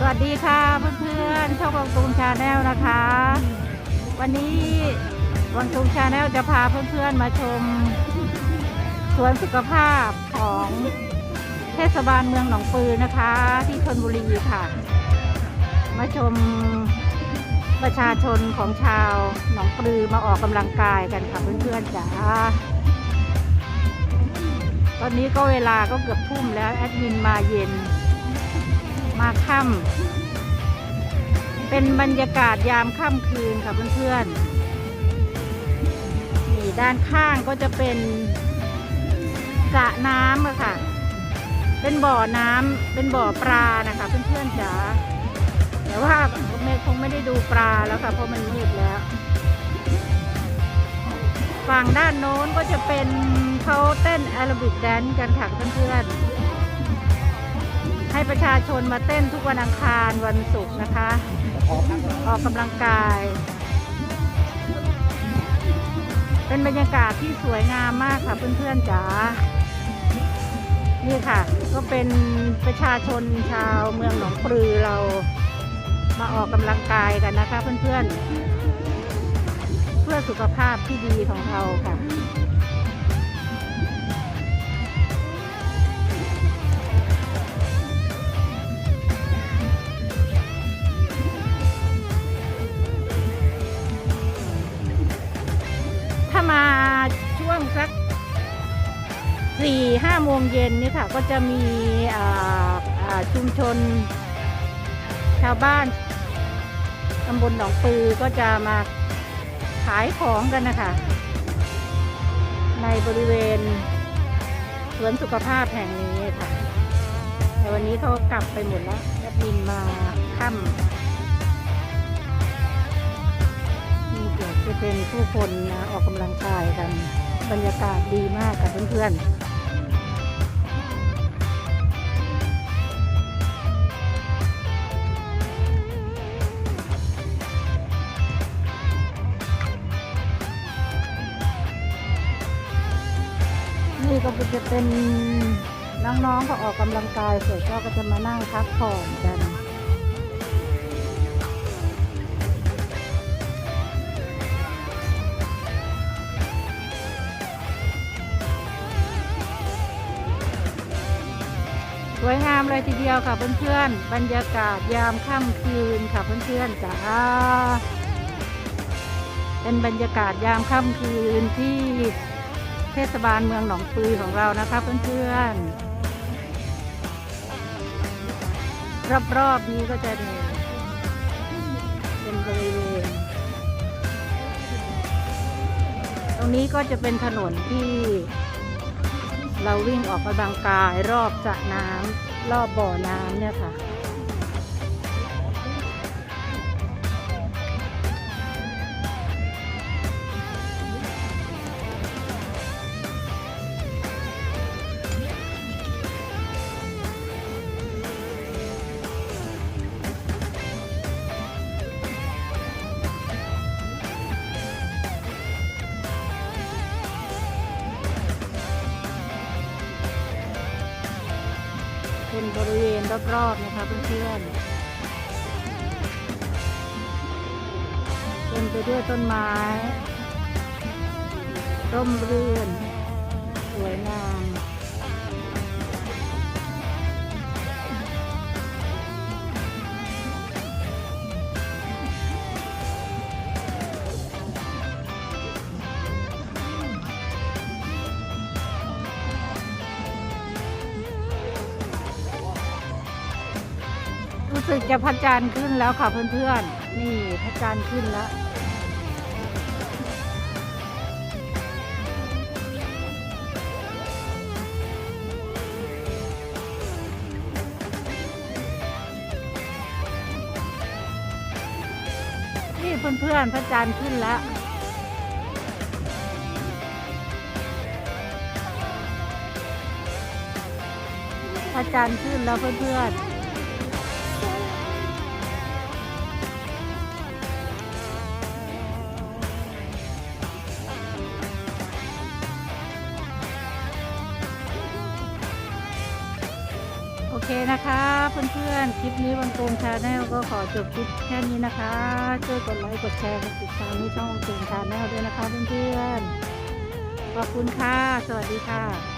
สวัสดีค่ะเพื่อนๆช่องวังตูมชาแนลนะคะ วันนี้วังตูมชาแนลจะพาเพื่อนๆมาชมสวนสุขภาพของเทศบาลเมืองหนองปือนะคะ ที่ชนบุรีค่ะ มาชมประชาชนของชาวหนองปลือมาออกกำลังกายกันค่ะเพื่อนๆจ๋าตอนนี้ก็เวลาก็เกือบทุ่มแล้วแอดมินมาเย็น มาค่ำเป็นบรรยากาศยามค่ำคืนค่ะเพื่อนๆนี่ด้านข้างก็จะเป็นสระน้ำอะค่ะ เป็นบ่อน้ำเป็นบ่อปลานะคะ เพื่อนๆจ๋าแต่ว่าไม่คงไม่ได้ดูปลาแล้วค่ะ เพราะมันมืดแล้วฝั่งด้านโน้นก็จะเป็นเขาเต้นแอโรบิกแดนกันค่ะเพื่อนๆ ให้ประชาชนมาเต้นทุกวันอังคารวันศุกร์นะคะ ออกกำลังกาย เป็นบรรยากาศที่สวยงามมากค่ะเพื่อนๆจ๋านี่ค่ะ ก็เป็นประชาชนชาวเมืองหนองปลือเรามาออกกำลังกายกันนะคะเพื่อนๆ เพื่อสุขภาพที่ดีของเราค่ะ สักสี่ห้าโมงเย็นนี่ค่ะ ก็จะมีชุมชน ชาวบ้านตำบลหนองปือก็จะมาขายของกันนะคะ ในบริเวณสวนสุขภาพแห่งนี้ค่ะแต่วันนี้เขากลับไปหมดแล้วแอดมินมาค่ำนี่เดี๋ยวจะเป็นผู้คนนะออกกำลังกายกัน บรรยากาศดีมากค่ะเพื่อนๆนี่ก็จะเป็นน้องๆก็ออกกำลังกายเสร็จก็จะมานั่งพักผ่อนกัน วยงามเลยทีเดียวค่ะเพื่อนๆ บรรยากาศยามค่ำคืนค่ะเพื่อนๆจ้าเป็นบรรยากาศยามค่ำคืนที่เทศบาลเมืองหนองปือของเรานะคะเพื่อนๆ รอบๆนี้ก็จะเนี่ยเป็นบริเวณตรงนี้ก็จะเป็นถนนที่ เราวิ่งออกกำลังกายรอบสระน้ำรอบบ่อน้ำเนี่ยค่ะ เป็นบริเวณรอบๆนะคะเพื่อนๆเป็นไปด้วยต้นไม้ร่มรื่น สวยงาม รู้สึกจะพระจันทร์ขึ้นแล้วค่ะเพื่อนๆ นี่พระจันทร์ขึ้นแล้วนี่เพื่อนๆ พระจันทร์ขึ้นแล้วพระจันทร์ขึ้นแล้วเพื่อนๆ เคนะคะ เพื่อนๆ คลิปนี้วันตูมชาแนลก็ขอจบคลิปแค่นี้นะคะ ช่วยกดไลค์กดแชร์กดติดตามในช่องวันตูมชาแนลด้วยนะคะเพื่อนๆ ขอบคุณค่ะ สวัสดีค่ะ